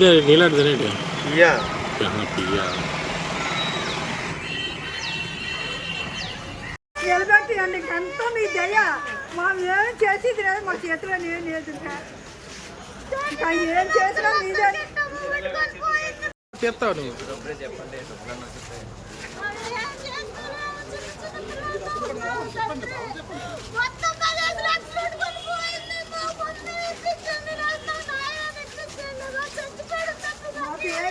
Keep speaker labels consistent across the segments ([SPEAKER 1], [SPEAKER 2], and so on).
[SPEAKER 1] నీలాంటి తినేటి
[SPEAKER 2] ఇయ్యా
[SPEAKER 1] పియ్యా
[SPEAKER 3] నిలబెట్టి అండి ఎంతో మీ దయ మనం ఏం చేసేది లేదు మా చేతిలో నేను లేదు. ఏం చేసినా మీదే.
[SPEAKER 1] చెప్తావు నువ్వు.
[SPEAKER 4] మొత్తం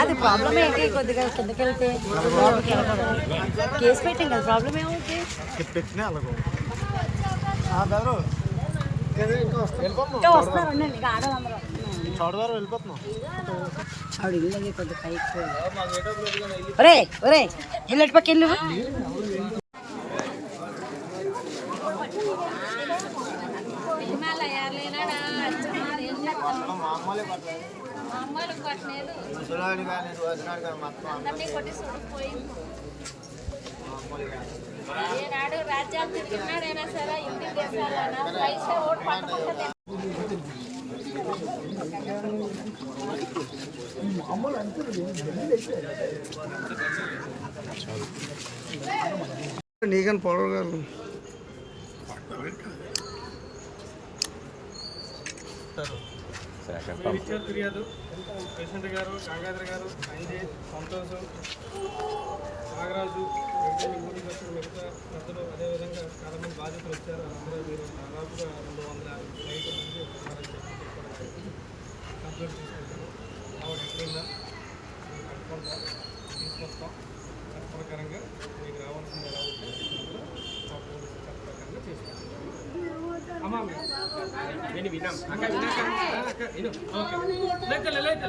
[SPEAKER 5] అది ప్రాబ్లం ఏంటి? కొద్దిగా కిందకెళ్తే కేసు పెట్టాం కదా ప్రాబ్లం ఏమవుతుంది ఇల్లు ఒరే ఒరే పక్క వెళ్ళు
[SPEAKER 2] ముసలాడు కానీ వదినాడు కానీ మొత్తం
[SPEAKER 4] అందరినీ కొట్టి చూడిపోయింది ఏనాడు రాజ్యాలు తిరిగినాడైనా సరే ఇంటికి దేశాలైనా పైసా ఓటు పట్టుకుంటే
[SPEAKER 2] నీకని
[SPEAKER 6] ఇచ్చారు ఫిర్యాదు పేషెంట్ గారు గంగాధర్ గారు సంజయ్ సంతోష్ నాగరాజు ఊరికి వచ్చిన మిగతా పెద్దలు అదేవిధంగా చాలా బాధితులు వచ్చారు అందరూ మీరు దాదాపుగా రెండు వందల ఐదు మంది కంప్లీట్ తీసుకుంటారు ఆవిడ ఎట్లయిందా తీసుకొస్తాం చట్టప్రకారంగా మీకు రావాల్సింది ఎలా ఉంటే అందులో మా పోలీసు చట్టప్రకారంగా చేసుకుంటాం అమ్మా నేను విన్నాం అక్క విన్నాక విను ఓకే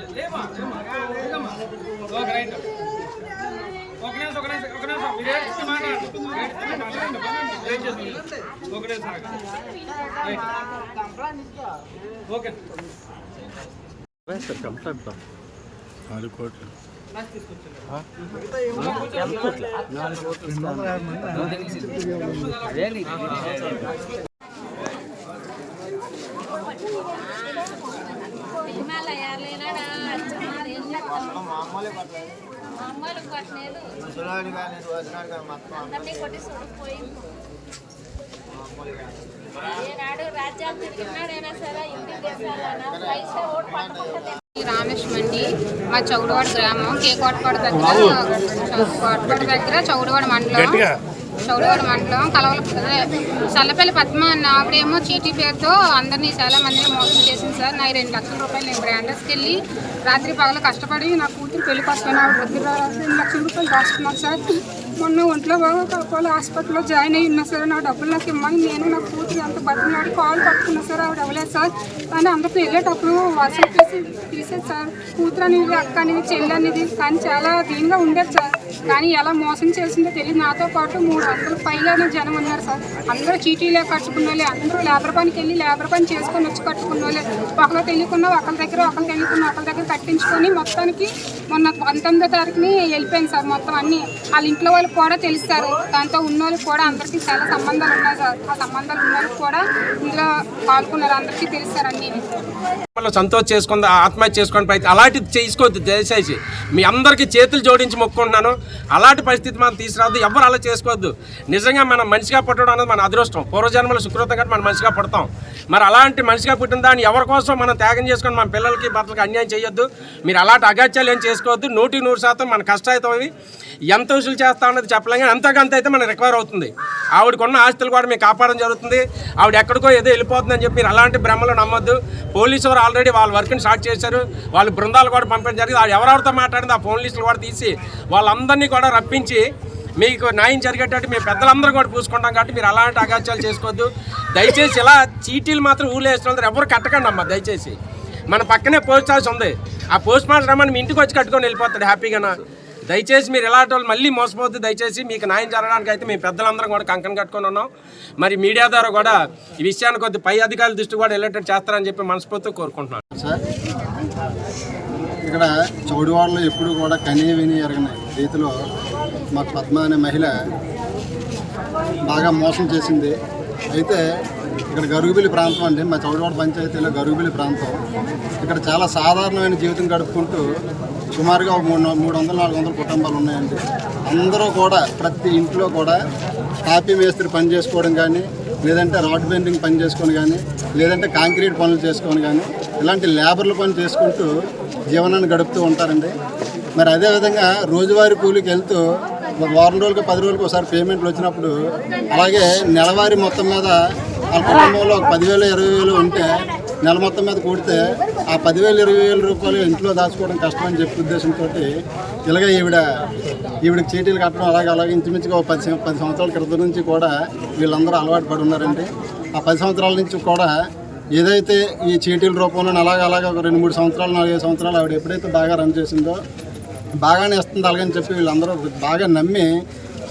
[SPEAKER 6] లేవా ఓకే రైట్ ఒక నిమిషం ఒక నిమిషం ఒక నిమిషం మీరు ఏడ్చి ఏడ్చి మాట్లాడండి ఏం చేస్తుంది ఒక నిమిషం రైట్ ఓకే
[SPEAKER 1] కంప్లైంట్ నాలుగు కోట్లు
[SPEAKER 4] హిమాలయాలేనాడా
[SPEAKER 2] పట్టలేదు
[SPEAKER 4] అందరినీ కొట్టి ఏనాడు రాజ్యాలు తిరిగినాడైనా సరే ఇంటికి పైసా ఓటు పట్టుకుంటే
[SPEAKER 7] రామేశ్వరం అండి మా చౌడవాడ గ్రామం కేకోటపాడు దగ్గర కోటపాడు దగ్గర చౌడవాడ మండలం. చౌడవాడ మండలం కలవల చల్లపల్లి పద్మ అన్న ఆవిడేమో చీటీ పేరుతో అందరినీ చాలా మందిని మోసం చేసింది సార్. నా రెండు లక్షల రూపాయలు నేను బ్రాండర్స్కి వెళ్ళి రాత్రి పగలు కష్టపడి నా కూతురు పెళ్ళి వస్తాను ఆవిడ దగ్గర రెండు లక్షల రూపాయలు దాచుకున్నాను సార్. మొన్న ఒంట్లో బాగా కాపాలి హాస్పిటల్లో జాయిన్ అయ్యి ఉన్నా సార్ నా డబ్బులు నాకు ఇమ్మని నేను నా కూతురు అంత బతిమలాడి కాల్ పట్టుకున్నా సార్ ఆవిడ అవ్వలేదు సార్. కానీ అందరితో వెళ్ళేటప్పుడు వర్షం తీసేది సార్. కూతురు అనేది అక్క అనేది చెల్లి అనేది కానీ చాలా దీనిగా ఉండేది సార్. కానీ ఎలా మోసం చేసిందో తెలియదు. నాతో పాటు మూడు వందల పైగానే జనం ఉన్నారు సార్. అందరూ చీటీలే కట్టుకున్న వాళ్ళే. అందరూ లేబర్ పనికి వెళ్ళి లేబర్ పని చేసుకొని వచ్చి కట్టుకున్న వాళ్ళే. ఒకరు తెలియకుండా ఒకరి దగ్గర ఒకరు తెలియకుండా ఒకరి దగ్గర కట్టించుకొని మొత్తానికి మొన్న పంతొమ్మిదో తారీఖుని వెళ్ళిపోయింది సార్ మొత్తం అన్ని. వాళ్ళ ఇంట్లో వాళ్ళకి కూడా తెలుస్తారు దాంతో ఉన్న వాళ్ళకి కూడా అందరికీ చాలా సంబంధాలు ఉన్నాయి సార్. ఆ సంబంధాలు ఉన్న వాళ్ళకి కూడా ఇందులో పాల్గొన్నారు. అందరికీ తెలుసు సార్ అన్నీ.
[SPEAKER 6] వాళ్ళు సంతోష్ చేసుకుంది ఆత్మహత్య చేసుకుని ప్రయత్నం అలాంటిది చేసుకోవద్దు దయచేసి. మీ అందరికీ చేతులు జోడించి మొక్కుంటున్నాను అలాంటి పరిస్థితి మనం తీసుకురావద్దు ఎవరు అలా చేసుకోవద్దు. నిజంగా మనం మనిషిగా పుట్టడం అనేది మన అదృష్టం. పూర్వజన్మల సుకృతం కంటే మనం మనిషిగా పుడతాం. మరి అలాంటి మనిషిగా పుట్టిన దాన్ని ఎవరి కోసం మనం త్యాగం చేసుకొని మన పిల్లలకి భర్తలకి అన్యాయం చేయొద్దు. మీరు అలాంటి అగాత్యాలు ఏం చేసుకోవద్దు. నూటి నూరు శాతం మన కష్టాయితం అవి ఎంత వసూలు చేస్తా అన్నది చెప్పలేం కానీ అంతకంత అయితే మనం రికవర్ అవుతుంది. ఆవిడకున్న ఆస్తులు కూడా మీకు కాపాడడం జరుగుతుంది. ఆవిడ ఎక్కడికో ఏదో వెళ్ళిపోతుందని చెప్పి మీరు అలాంటి భ్రమలు నమ్మొద్దు. పోలీసు వారు ఆల్రెడీ వాళ్ళ వర్క్ని స్టార్ట్ చేశారు. వాళ్ళ బృందాలు కూడా పంపించడం జరిగింది. ఆవిడ ఎవరెవరితో మాట్లాడింది ఆ ఫోన్ లిస్టులు కూడా తీసి వాళ్ళందరినీ కూడా రప్పించి మీకు న్యాయం జరిగేటట్టు మీ పెద్దలందరూ కూడా పూసుకుంటాం కాబట్టి మీరు అలాంటి అగాత్యాలు చేసుకోవద్దు. దయచేసి ఇలా చీటీలు మాత్రం ఊళ్ళో వేసిన ఎవరు కట్టకండి అమ్మా దయచేసి. మన పక్కనే పోస్ట్ హౌస్ ఉంది. ఆ పోస్ట్ మాస్టర్ రమ్మని మీ ఇంటికి వచ్చి కట్టుకొని వెళ్ళిపోతాడు హ్యాపీగా దయచేసి మీరు ఇలాంటి వాళ్ళు మళ్ళీ మోసపోద్దు దయచేసి మీకు న్యాయం జరగడానికి అయితే మేము పెద్దలందరం కూడా కంకణం కట్టుకొని ఉన్నాం. మరి మీడియా ద్వారా కూడా ఈ విషయాన్ని కొద్ది పై అధికారుల దృష్టి కూడా వెళ్ళేటట్టు చేస్తారని చెప్పి మనస్ఫూర్తిగా కోరుకుంటున్నాను.
[SPEAKER 8] సార్ ఇక్కడ చౌడివాడలో ఎప్పుడు కూడా కనీ విని ఎరగని రీతిలో మా పద్మ అనే మహిళ బాగా మోసం చేసింది. అయితే ఇక్కడ గరుగుబిల్లి ప్రాంతం అండి. మా చౌడవాడ పంచాయతీలో గరుగుబిల్లి ప్రాంతం. ఇక్కడ చాలా సాధారణమైన జీవితం గడుపుకుంటూ సుమారుగా ఒక మూడు మూడు వందల నాలుగు వందల కుటుంబాలు ఉన్నాయండి. అందరూ కూడా ప్రతి ఇంట్లో కూడా కాపీ మేస్త్రి పని చేసుకోవడం కానీ లేదంటే రాడ్ బెండింగ్ పని చేసుకొని కానీ లేదంటే కాంక్రీట్ పనులు చేసుకొని కానీ ఇలాంటి లేబర్ల పని చేసుకుంటూ జీవనాన్ని గడుపుతూ ఉంటారండి. మరి అదేవిధంగా రోజువారీ కూలికి వెళ్తూ వారం రోజులకు పది రోజులకి ఒకసారి పేమెంట్లు వచ్చినప్పుడు అలాగే నెలవారీ మొత్తం మీద వాళ్ళ కుటుంబంలో ఒక పదివేలు ఇరవై వేలు ఉంటే నెల మొత్తం మీద కూడితే ఆ పదివేలు ఇరవై వేల రూపాయలు ఇంట్లో దాచుకోవడం కష్టం అని చెప్పే ఉద్దేశంతో ఇలాగ ఈవిడ ఈవిడకి చీటీలు కట్టడం అలాగే అలాగే ఇంచుమించుగా ఒక పది పది సంవత్సరాల క్రితం నుంచి కూడా వీళ్ళందరూ అలవాటు పడి ఉన్నారండి. ఆ పది సంవత్సరాల నుంచి కూడా ఏదైతే ఈ చీటీల రూపంలో అలాగ అలాగ ఒక రెండు మూడు సంవత్సరాలు నాలుగైదు సంవత్సరాలు ఆవిడ ఎప్పుడైతే బాగా రన్ చేసిందో బాగానే ఇస్తుంది అలాగని చెప్పి వీళ్ళందరూ బాగా నమ్మి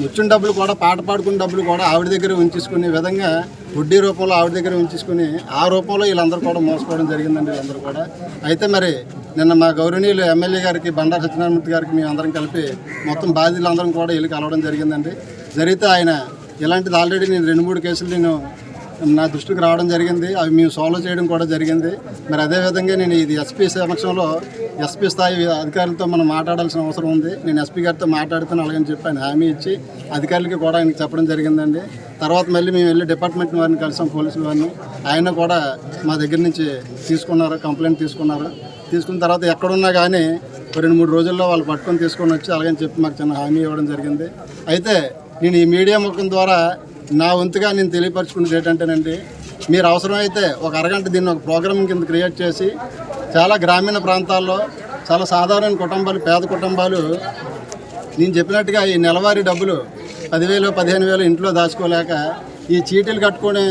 [SPEAKER 8] వచ్చిన డబ్బులు కూడా పాట పాడుకున్న డబ్బులు కూడా ఆవిడ దగ్గర ఉంచేసుకునే విధంగా వడ్డీ రూపంలో ఆవిడ దగ్గర ఉంచేసుకుని ఆ రూపంలో వీళ్ళందరూ కూడా మోసపోవడం జరిగిందండి వీళ్ళందరూ కూడా. అయితే మరి నిన్న మా గౌరవనీయులు ఎమ్మెల్యే గారికి బండా సత్యనారాయణమూర్తి గారికి మేము అందరం కలిపి మొత్తం బాధితులందరం కూడా వెళ్ళి కలవడం జరిగిందండి. జరిగితే ఆయన ఇలాంటిది ఆల్రెడీ నేను రెండు మూడు కేసులు నేను నా దృష్టికి రావడం జరిగింది. అవి మేము సాల్వ్ చేయడం కూడా జరిగింది. మరి అదేవిధంగా నేను ఇది ఎస్పీ సమక్షంలో ఎస్పీ స్థాయి అధికారులతో మనం మాట్లాడాల్సిన అవసరం ఉంది. నేను ఎస్పీ గారితో మాట్లాడుతాను అలాగని చెప్పి ఆయన హామీ ఇచ్చి అధికారులకి కూడా ఆయనకి చెప్పడం జరిగిందండి. తర్వాత మళ్ళీ మేము వెళ్ళి డిపార్ట్మెంట్ వారిని కలిసాం పోలీసుల వారిని. ఆయన కూడా మా దగ్గర నుంచి తీసుకున్నారు కంప్లైంట్ తీసుకున్నారు. తీసుకున్న తర్వాత ఎక్కడున్నా కానీ ఒక రెండు మూడు రోజుల్లో వాళ్ళు పట్టుకొని తీసుకొని వచ్చి అలాగని చెప్పి మాకు చిన్న హామీ ఇవ్వడం జరిగింది. అయితే నేను ఈ మీడియా ముఖం ద్వారా నా వంతుగా నేను తెలియపరచుకున్నది ఏంటంటేనండి మీరు అవసరమైతే ఒక అరగంట దీన్ని ఒక ప్రోగ్రామ్ కింద క్రియేట్ చేసి చాలా గ్రామీణ ప్రాంతాల్లో చాలా సాధారణ కుటుంబాలు పేద కుటుంబాలు నేను చెప్పినట్టుగా ఈ నెలవారీ డబ్బులు పదివేలు పదిహేను వేలు ఇంట్లో దాచుకోలేక ఈ చీటీలు కట్టుకునే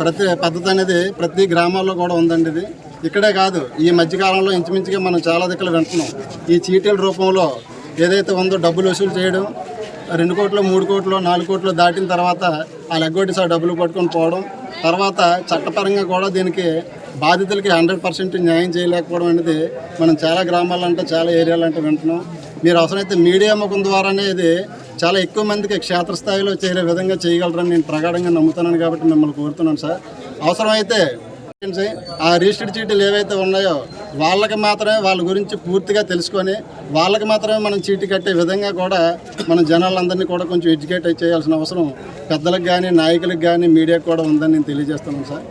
[SPEAKER 8] ప్రతి పద్ధతి అనేది ప్రతి గ్రామాల్లో కూడా ఉందండి ఇది. ఇక్కడే కాదు ఈ మధ్యకాలంలో ఇంచుమించుగా మనం చాలా దిక్కులు వింటున్నాం ఈ చీటీల రూపంలో ఏదైతే ఉందో డబ్బులు వసూలు చేయడం రెండు కోట్లు మూడు కోట్లు నాలుగు కోట్లు దాటిన తర్వాత ఆ లెగ్గొట్టి సార్ డబ్బులు పట్టుకొని పోవడం తర్వాత చట్టపరంగా కూడా దీనికి బాధితులకి హండ్రెడ్ పర్సెంట్ న్యాయం చేయలేకపోవడం అనేది మనం చాలా గ్రామాల్లో అంటే చాలా ఏరియాలు అంటే వింటున్నాం. మీరు అవసరమైతే మీడియా ముఖం ద్వారానే ఇది చాలా ఎక్కువ మందికి క్షేత్రస్థాయిలో చేరే విధంగా చేయగలరని నేను ప్రగాఢంగా నమ్ముతున్నాను కాబట్టి మిమ్మల్ని కోరుతున్నాను సార్. అవసరమైతే ఆ రిజిస్టర్డ్ చీటీలు ఏవైతే ఉన్నాయో వాళ్ళకి మాత్రమే వాళ్ళ గురించి పూర్తిగా తెలుసుకొని వాళ్ళకి మాత్రమే మనం చీటీ కట్టే విధంగా కూడా మన జనాలందరినీ కూడా కొంచెం ఎడ్యుకేట్ చేయాల్సిన అవసరం పెద్దలకు కానీ నాయకులకు కానీ మీడియాకు కూడా ఉందని నేను తెలియజేస్తున్నాను సార్.